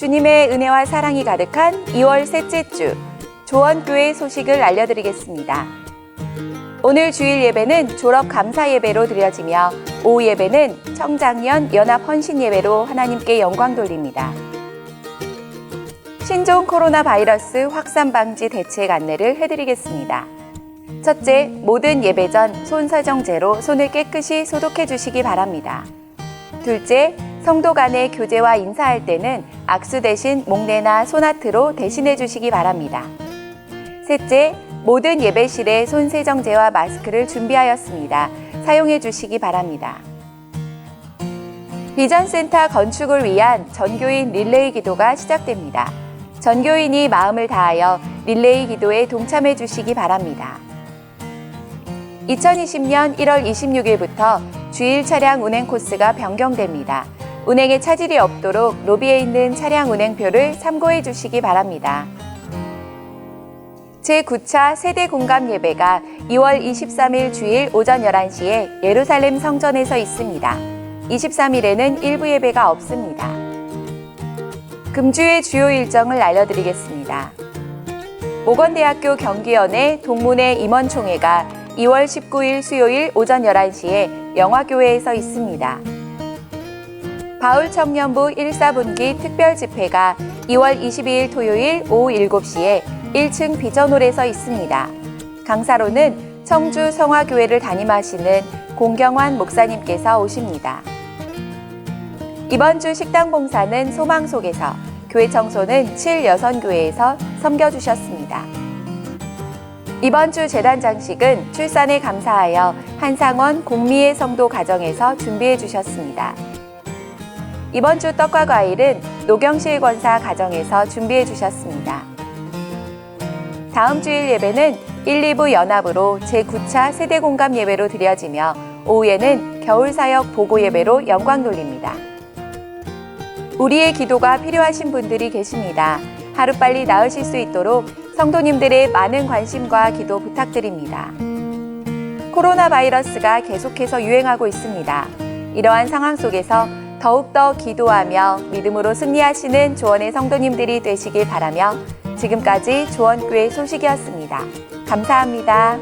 주님의 은혜와 사랑이 가득한 2월 셋째 주 조원교회 소식을 알려드리겠습니다. 오늘 주일 예배는 졸업 감사 예배로 드려지며 오후 예배는 청장년 연합 헌신 예배로 하나님께 영광 돌립니다. 신종 코로나 바이러스 확산 방지 대책 안내를 해드리겠습니다. 첫째, 모든 예배 전손 세정제로 손을 깨끗이 소독해 주시기 바랍니다. 둘째, 성도 간의 교제와 인사할 때는 악수 대신 목례나 소나트로 대신해 주시기 바랍니다. 셋째, 모든 예배실에 손 세정제와 마스크를 준비하였습니다. 사용해 주시기 바랍니다. 비전센터 건축을 위한 전교인 릴레이 기도가 시작됩니다. 전교인이 마음을 다하여 릴레이 기도에 동참해 주시기 바랍니다. 2020년 1월 26일부터 주일 차량 운행 코스가 변경됩니다. 운행에 차질이 없도록 로비에 있는 차량 운행표를 참고해 주시기 바랍니다. 제9차 세대 공감 예배가 2월 23일 주일 오전 11시에 예루살렘 성전에서 있습니다. 23일에는 일부 예배가 없습니다. 금주의 주요 일정을 알려드리겠습니다. 모건대학교 경기연의 동문회 임원총회가 2월 19일 수요일 오전 11시에 영화교회에서 있습니다. 바울 청년부 1사분기 특별 집회가 2월 22일 토요일 오후 7시에 1층 비전홀에서 있습니다. 강사로는 청주 성화교회를 담임하시는 공경환 목사님께서 오십니다. 이번 주 식당 봉사는 소망 속에서 교회 청소는 7 여선교회에서 섬겨주셨습니다. 이번 주 재단 장식은 출산에 감사하여 한상원 공미의 성도 가정에서 준비해 주셨습니다. 이번 주 떡과 과일은 노경실 권사 가정에서 준비해 주셨습니다. 다음 주일 예배는 1, 2부 연합으로 제9차 세대 공감 예배로 드려지며 오후에는 겨울 사역 보고 예배로 영광 돌립니다. 우리의 기도가 필요하신 분들이 계십니다. 하루빨리 나으실 수 있도록 성도님들의 많은 관심과 기도 부탁드립니다. 코로나 바이러스가 계속해서 유행하고 있습니다. 이러한 상황 속에서 더욱더 기도하며 믿음으로 승리하시는 조원의 성도님들이 되시길 바라며 지금까지 조원교회 소식이었습니다. 감사합니다.